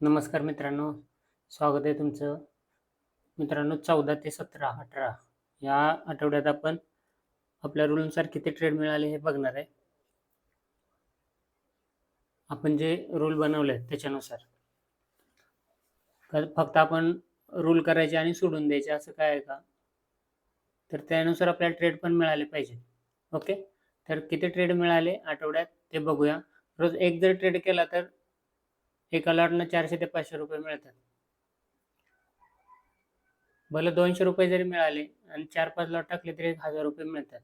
नमस्कार मित्रांनो स्वागत आहे तुमचं. मित्रांनो चौदा ते सतरा अठरा या आठवड्यात आपण आपल्या रूलनुसार किती ट्रेड मिळाले हे बघणार आहे. आपण जे रूल बनवले त्याच्यानुसार. फक्त आपण रूल करायचे आणि सोडून द्यायचे असं काय आहे का? तर त्यानुसार आपल्याला ट्रेड पण मिळाले पाहिजे. ओके तर किती ट्रेड मिळाले आठवड्यात ते बघूया. रोज एक जर ट्रेड केला तर एक अलॉटनं चारशे ते पाचशे रुपये मिळतात. भले दोनशे रुपये जरी मिळाले आणि चार पाच लॉट टाकले तरी एक हजार रुपये मिळतात.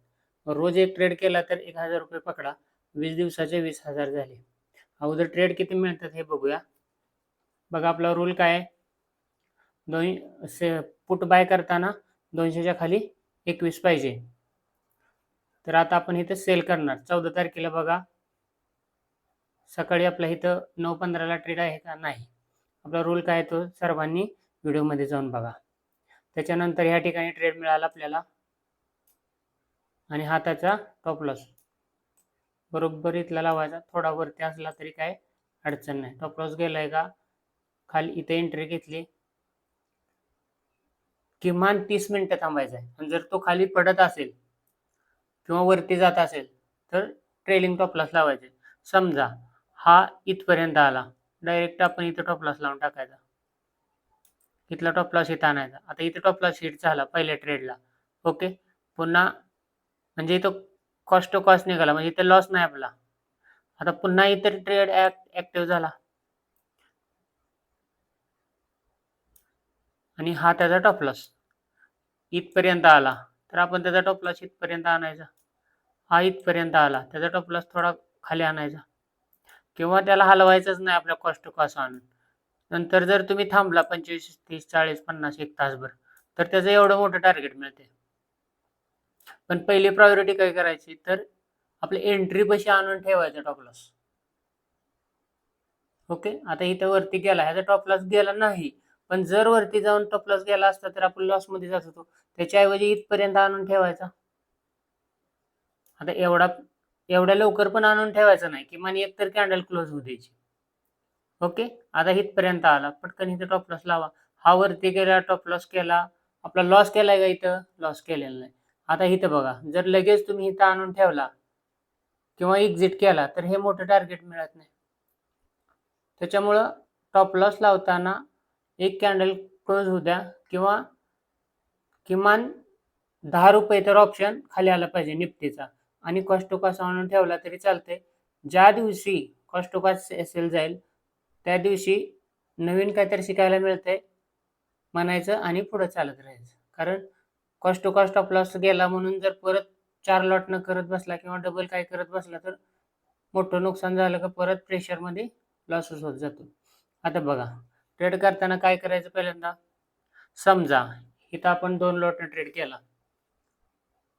रोज एक ट्रेड केला तर एक हजार रुपये पकडा. वीस दिवसाचे वीस हजार झाले. अगोदर ट्रेड किती मिळतात हे बघूया. बघा आपला रूल काय? आहे दोन से पुट बाय करताना दोनशेच्या खाली एकवीस पाहिजे. तर आता आपण इथं सेल करणार. चौदा तारखेला बघा. सकाळी आपल्या इथं नऊ पंधराला ट्रेड आहे का नाही? आपला रूल काय आहे तो? सर्वांनी व्हिडिओमध्ये जाऊन बघा. त्याच्यानंतर ह्या ठिकाणी ट्रेड मिळाला आपल्याला. आणि हाताचा टॉप लॉस बरोबर इथला लावायचा. थोडा वरती असला तरी काय अडचण नाही. टॉप लॉस गेलाय का? खाली इथे एंट्री घेतली. किमान तीस मिनिटं थांबायचं आहे. आणि जर तो खाली पडत असेल किंवा वरती जात असेल तर ट्रेलिंग टॉप लॉस लावायचे. समजा हा इथपर्यंत आला. डायरेक्ट आपण इथं टॉप लॉस लावून टाकायचा. इथला टॉप लॉस इथं आणायचा. आता इथं टॉप लॉस हिट झाला पहिल्या ट्रेडला ओके पुन्हा म्हणजे इथं कॉस्ट टू कॉस्ट निघाला. म्हणजे इथं लॉस नाही आपला. आता पुन्हा इतर ट्रेड ऍक्टिव्ह झाला. आणि हा त्याचा टॉप लॉस इथपर्यंत आला. तर आपण त्याचा टॉप लॉस इथपर्यंत आणायचा. हा इथपर्यंत आला. त्याचा टॉप लॉस थोडा खाली आणायचा. किंवा त्याला हलवायचंच नाही आपल्या कॉस्ट टू कॉस्ट आणून. नंतर जर तुम्ही थांबला पंचवीस तीस चाळीस पन्नास एक तासभर तर त्याचं एवढं मोठं टार्गेट मिळते पण पहिली प्रायोरिटी काय करायची? तर आपली एंट्री पैसे आणून ठेवायचा टॉपलॉस ओके आता इथं वरती गेला. ह्याचा टॉपलॉस गेला नाही. पण जर वरती जाऊन टॉपलॉस गेला असता तर आपण लॉसमध्ये जात होतो त्याच्याऐवजी इथपर्यंत आणून ठेवायचा. आता एवढा एवढ्या लवकर पण आणून ठेवायचं नाही किमान एक तर कॅन्डल क्लोज होऊ द्यायची. ओके आता इथपर्यंत आला. पटकन इथे टॉप लॉस लावा. हा वरती गेला टॉप लॉस केला. आपला लॉस केलाय का इथं? लॉस केलेला नाही. आता इथं बघा. जर लगेच तुम्ही इथं आणून ठेवला किंवा एक्झिट केला तर हे मोठं टार्गेट मिळत नाही. त्याच्यामुळं टॉप लॉस लावताना एक कॅन्डल क्लोज होऊ द्या किंवा किमान दहा रुपये तर ऑप्शन खाली आला पाहिजे निफ्टीचा. आणि कॉस्ट आणून ठेवला तरी चालतंय. ज्या दिवशी कॉस्टोकास असेल सेल जाईल त्या दिवशी नवीन काहीतरी शिकायला मिळतंय म्हणायचं आणि पुढं चालत राहायचं. कारण cost to cost of loss गेला म्हणून जर परत चार लॉटनं करत बसला किंवा डबल काय करत बसला तर मोठं नुकसान झालं का परत प्रेशरमध्ये लॉसच होत जातो. आता बघा ट्रेड करताना काय करायचं पहिल्यांदा? समजा इथं आपण दोन लॉटनं ट्रेड केला.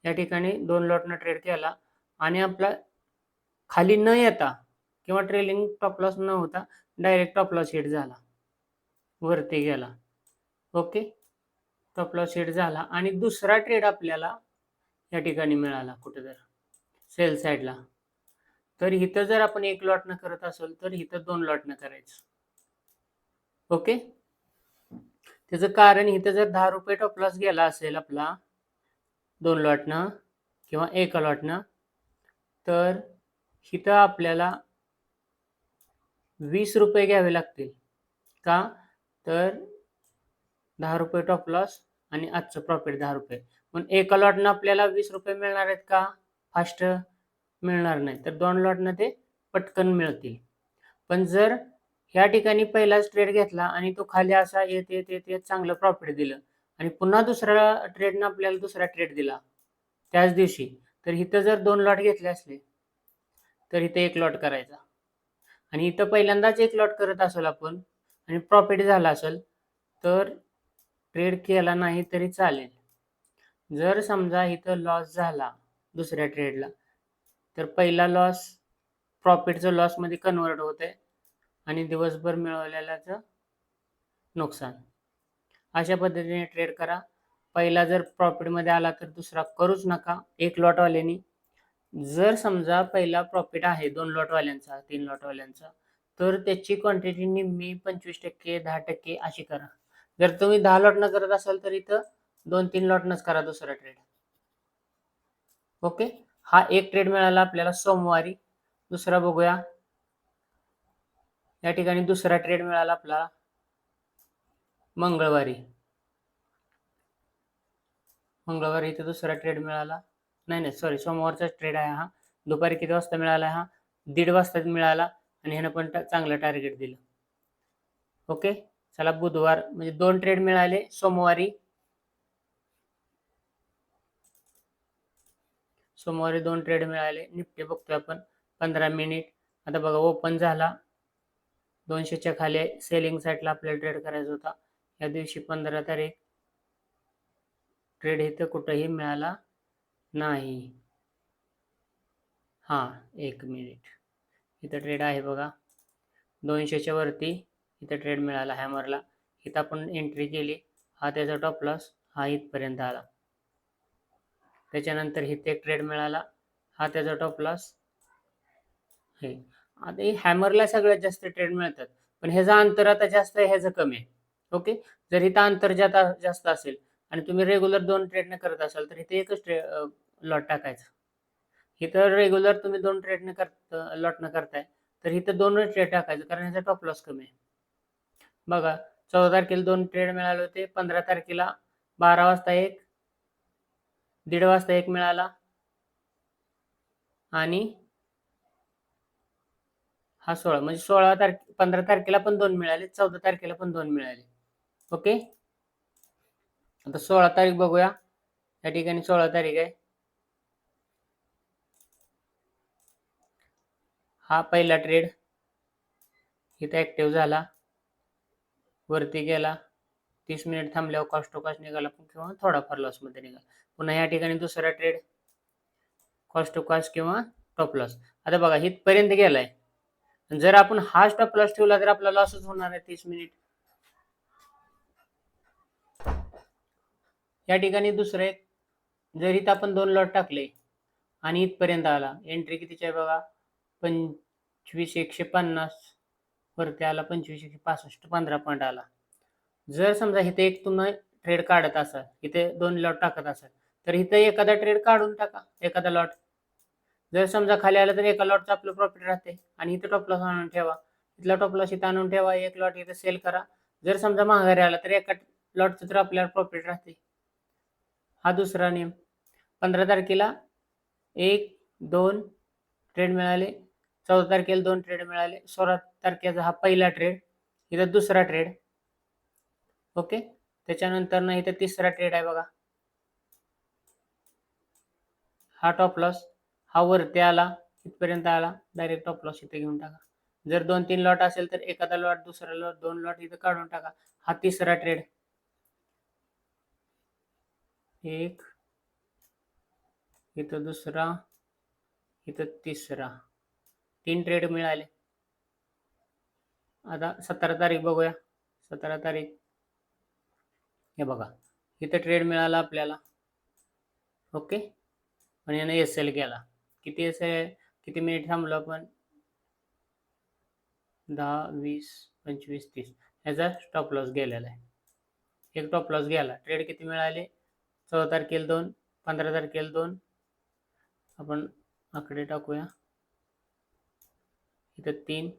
या ठिकाणी दोन लॉटनं ट्रेड केला. आणि आपला खाली न येता किंवा ट्रेलिंग टॉप लॉस न होता डायरेक्ट टॉप लॉस हिट झाला. वरती गेला. ओके टॉप लॉस हिट झाला. आणि दुसरा ट्रेड आपल्याला या ठिकाणी मिळाला कुठेतरी. सेल साईडला तर इथं जर आपण एक लॉटनं करत असेल तर इथं दोन लॉटनं करायचं. ओके त्याचं कारण इथं जर दहा रुपये टॉप लॉस गेला असेल आपला दोन लॉटनं किंवा एका लॉटनं. तर इथं आपल्याला वीस रुपये घ्यावे लागतील. का? तर दहा रुपये टॉप लॉस आणि आजचं प्रॉफिट दहा रुपये. पण एका लॉटनं आपल्याला वीस रुपये मिळणार आहेत का? फास्ट मिळणार नाही. तर दोन लॉटनं ते पटकन मिळतील. पण जर ह्या ठिकाणी पहिलाच ट्रेड घेतला आणि तो खाली असा येत येत येत येत चांगलं प्रॉफिट दिलं आणि पुन्हा दुसऱ्या ट्रेडनं आपल्याला दुसरा ट्रेड दिला. त्याच दिवशी तर इथं जर दोन लॉट घेतले असले तर इथं एक लॉट करायचा. आणि इथं पहिल्यांदाच एक लॉट करत असेल आपण आणि प्रॉफिट झाला असेल तर ट्रेड केला नाही तरी चालेल. जर समजा इथं लॉस झाला दुसऱ्या ट्रेडला तर पहिला लॉस प्रॉफिटचं लॉसमध्ये कन्वर्ट होते आणि दिवसभर मिळवलेल्याचं नुकसान. अशा पद्धतीने ट्रेड करा. पहिला जर प्रॉफिटमध्ये आला तर दुसरा करूच नका. एक लॉटवाल्यानी जर समजा पहिला प्रॉफिट आहे दोन लॉटवाल्यांचा तीन लॉटवाल्यांचा तर त्याची क्वांटिटी निम्मी पंचवीस टक्के दहा टक्के अशी करा. जर तुम्ही दहा लॉटनं करत असाल तर इथं दोन तीन लॉटनंच करा दुसरा ट्रेड ओके हा एक ट्रेड मिळाला आपल्याला सोमवारी. दुसरा बघूया. या ठिकाणी दुसरा ट्रेड मिळाला आपल्याला मंगळवारी. मंगळवारी इथे दुसरा ट्रेड मिळाला. नाही नाही सॉरी सोमवारचा ट्रेड आहे हा. दुपारी किती वाजता मिळाला हा? दीड वाजता मिळाला आणि ह्यानं पण चांगलं टार्गेट दिलं. ओके चला बुधवार म्हणजे दोन ट्रेड मिळाले सोमवारी. सोमवारी दोन ट्रेड मिळाले. निफ्टी बघतोय आपण पंधरा मिनिट आता बघा ओपन झाला. दोनशेच्या खाली सेलिंग साईडला आपल्याला ट्रेड करायचा होता. या दिवशी पंधरा तारीख. ट्रेड इथं कुठंही मिळाला नाही. हां एक मिनिट इथं ट्रेड आहे बघा. दोनशेच्या वरती इथं ट्रेड मिळाला हॅमरला इथं आपण एंट्री केली. हा त्याचा टॉप लॉस हा इथपर्यंत आला. त्याच्यानंतर इथे एक ट्रेड मिळाला. हा त्याचा टॉप लॉस हे. आता हॅमरला सगळ्यात जास्त ट्रेड मिळतात. पण ह्याचा अंतर आता जास्त आहे ह्याचं कमी आहे. ओके? जर इथं अंतर जास्त असेल आणि तुम्ही रेग्युलर दोन ट्रेडने करत असाल तर इथे एकच ट्रे लॉट टाकायचं. इथं रेग्युलर तुम्ही दोन ट्रेडने करत लॉटनं करताय तर इथं दोनच ट्रेड टाकायचं कारण ह्याचा टॉप लॉस कमी आहे. बघा चौदा तारखेला दोन ट्रेड मिळाले होते पंधरा तारखेला बारा वाजता एक दीड वाजता एक मिळाला. आणि हा सोळा म्हणजे सोळा तारखे पंधरा तारखेला पण दोन मिळाले चौदा तारखेला पण दोन मिळाले. ओके? आता सोळा तारीख बघूया. या ठिकाणी सोळा तारीख आहे. हा पहिला ट्रेड इथं ऍक्टिव्ह झाला. वरती गेला. तीस मिनिट थांबल्यावर कॉस्ट टू कॉस्ट निघाला पण किंवा थोडाफार लॉसमध्ये निघाला. पुन्हा या ठिकाणी दुसरा ट्रेड कॉस्ट टू कॉस्ट किंवा टॉप लॉस आता बघा इथपर्यंत गेलाय. जर आपण हा स्टॉप लॉस ठेवला तर आपला लॉसच होणार आहे तीस मिनिट या ठिकाणी दुसरं एक जर इथं आपण दोन लॉट टाकले आणि इथपर्यंत आला एंट्री कितीची आहे बघा? पंचवीस एकशे पन्नास वरती आला पंचवीस एकशे पासष्ट पंधरा पॉईंट आला. जर समजा इथे एक तुम्ही ट्रेड काढत असाल इथे दोन लॉट टाकत असाल तर इथे एखादा ट्रेड काढून टाका एखादा लॉट जर समजा खाली आला तर एका लॉटचं आपलं प्रॉफिट राहते आणि इथे टॉपलॉस आणून ठेवा. इथला टॉपलॉस इथं आणून ठेवा एक लॉट इथे सेल करा. जर समजा महागारी आला तर एका लॉटचं तर आपल्याला प्रॉफिट राहते. हा दुसरा नियम. पंधरा तारखेला एक दोन ट्रेड मिळाले. चौदा तारखेला दोन ट्रेड मिळाले. सोळा तारखेचा हा पहिला ट्रेड इथं दुसरा ट्रेड ओके? त्याच्यानंतर ना इथं तिसरा ट्रेड आहे बघा. हा टॉप लॉस हा वरती आला. इथपर्यंत आला. डायरेक्ट टॉप लॉस इथे घेऊन टाका. जर दोन तीन लॉट असेल तर एखादा लॉट दुसरा लॉट दोन लॉट इथं काढून टाका. हा तिसरा ट्रेड एक इथं दुसरा इथं तिसरा. तीन ट्रेड मिळाले. आता सतरा तारीख बघूया. सतरा तारीख. हे बघा. इथं ट्रेड मिळाला आपल्याला. ओके? आणि यानं एस एल केला. किती एस एल किती मिनिट थांबलो आपण? दहा वीस पंचवीस तीस. याचा स्टॉप लॉस गेलेला आहे. एक टॉप लॉस गेला. ट्रेड किती मिळाले? चौदा तारखेला दोन पंधरा तारखेला दोन. आपण आकडे टाकूया. इथं तीन.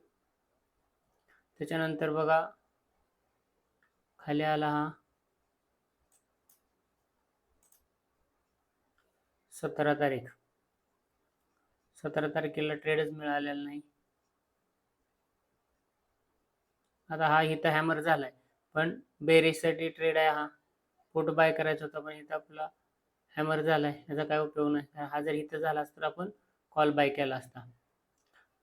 त्याच्यानंतर बघा खाली आला हा. सतरा तारीख. सतरा तारखेला ट्रेडच मिळालेला नाही. आता हा इथं हॅमर झालाय. पण बेरीजसाठी ट्रेड आहे हा. फोटो बाय करायचा होता पण इथं आपला हॅमर झालाय. याचा काय उपयोग नाही. हा जर इथं झाला असता तर आपण कॉल बाय केला असता.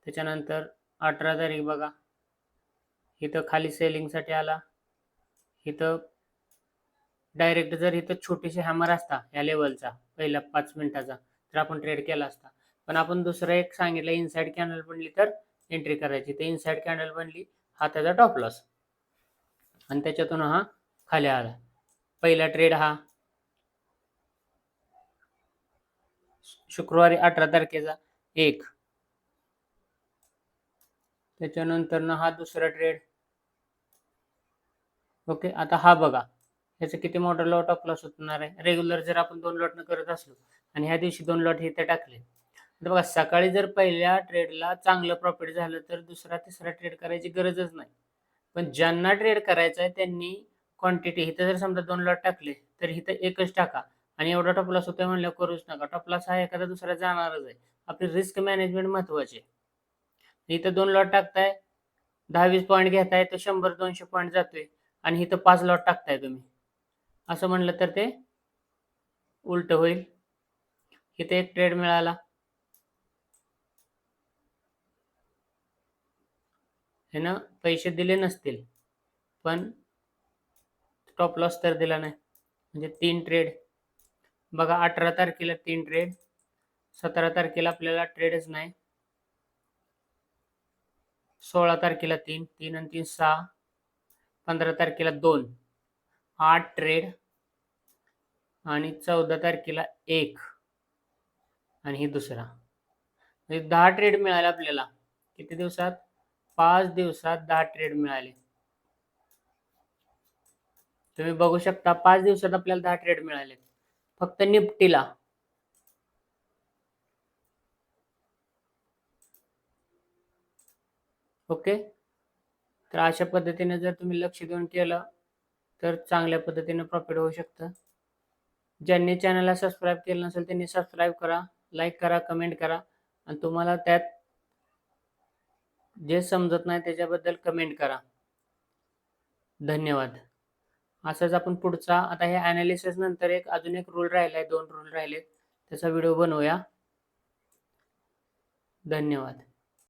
त्याच्यानंतर अठरा तारीख बघा. इथं खाली सेलिंगसाठी आला. इथं डायरेक्ट जर इथं छोटीशी हॅमर असता या लेवलचा पहिला पाच मिनिटाचा तर आपण ट्रेड केला असता. पण आपण दुसरं एक सांगितलं इनसाईड कॅनल बनली तर एंट्री करायची. तर इनसाईड कॅन्डल बनली हा त्याचा टॉप लॉस आणि त्याच्यातून हा खाली आला. पहिला ट्रेड हा. शुक्रवारी अठरा तारखेचा एक. त्याच्यानंतर ना हा दुसरा ट्रेड ओके आता हा बघा. ह्याचा किती मोठा लॉट ऑफ लॉस होणार आहे? रेग्युलर जर आपण दोन लॉटनं करत असलो आणि ह्या दिवशी दोन लॉट इथे टाकले. तर बघा सकाळी जर पहिल्या ट्रेडला चांगलं प्रॉफिट झालं तर दुसरा तिसरा ट्रेड करायची गरजच नाही. पण ज्यांना ट्रेड करायचा आहे त्यांनी क्वांटिटी इथं जर समजा दोन लॉट टाकले तर इथं एकच टाका. आणि एवढा टॉप लॉस होतोय म्हणल्यावर करूच नका. टॉप लॉस हा एखादा दुसरा जाणारच आहे. आपली रिस्क मॅनेजमेंट महत्वाची आहे. इथं दोन लॉट टाकताय दहा वीस पॉईंट घेताय तर शंभर दोनशे पॉईंट जातोय. आणि इथं पाच लॉट टाकताय तुम्ही. असं म्हणलं तर ते उलट होईल. इथे एक ट्रेड मिळाला. ह्यानं पैसे दिले नसतील. पण स्टॉप लॉस तर दिला नाही. म्हणजे तीन ट्रेड बघा अठरा तारखेला तीन ट्रेड सतरा तारखेला आपल्याला ट्रेडच नाही. सोळा तारखेला तीन तीन आणि तीन सहा. पंधरा तारखेला दोन. आठ ट्रेड आणि चौदा तारखेला एक. आणि ही दुसरा. म्हणजे दहा ट्रेड मिळाले आपल्याला. किती दिवसात? पाच दिवसात दहा ट्रेड मिळाले. तुम्ही बघू शकता पाच दिवसात आपल्याला दहा ट्रेड मिळाले फक्त निफ्टीला. ओके? तर अशा पद्धतीने जर तुम्ही लक्ष देऊन केलं तर चांगल्या पद्धतीने प्रॉफिट होऊ शकतं. ज्यांनी चॅनलला सबस्क्राईब केलं नसेल त्यांनी सबस्क्राईब करा लाईक करा कमेंट करा. आणि तुम्हाला त्यात जे समजत नाही त्याच्याबद्दल कमेंट करा. धन्यवाद. असंच आपण पुढचा आता हे अनालिसिस नंतर एक अजून एक रूल राहिला आहे दोन रूल राहिले त्याचा व्हिडिओ बनवूया. धन्यवाद.